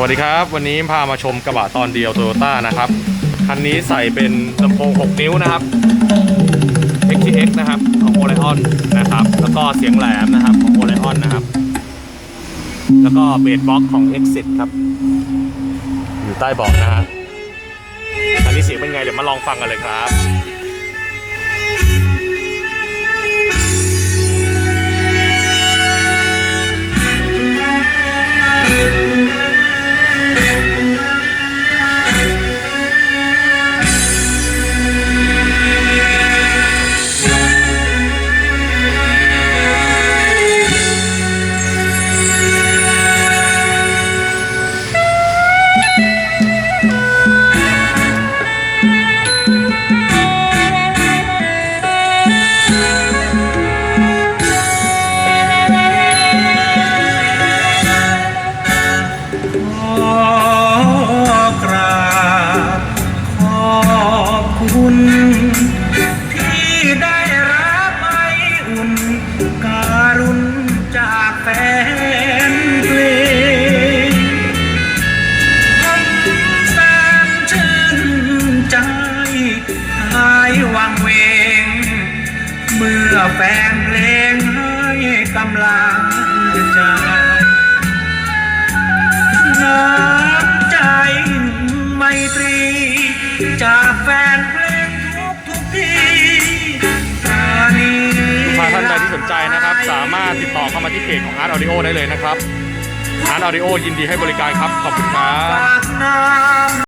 วัสดีครับ วันนี้พามาชมกระบะตอนเดียวโตโยต้านะครับ คันนี้ใส่เป็นลำโพง 6 นิ้วนะครับ XTX นะครับของ o l e o n นะครับ แล้วก็เสียงแหลมนะครับของ o l e o n นะครับ แล้วก็เบสบ็อกของ Exit ครับ อยู่ใต้เบาะนะฮะคันนี้เสียงเป็นไงเดี๋ยวมาลองฟังกันเลยครับ บคุณที่ได้รับไออุ่นการุณจากแฟนเพลงทำแฟนชื่นใจหายวังเวง เมื่อแฟนเพลงให้กำลังใจน้ำใจไมตรีจากแฟนเพลง ลูกค้าท่านใดที่สนใจนะครับ สามารถติดต่อเข้ามาที่เพจของ Art Audio ได้เลยนะครับ Art Audio ยินดีให้บริการครับ ขอบคุณครับ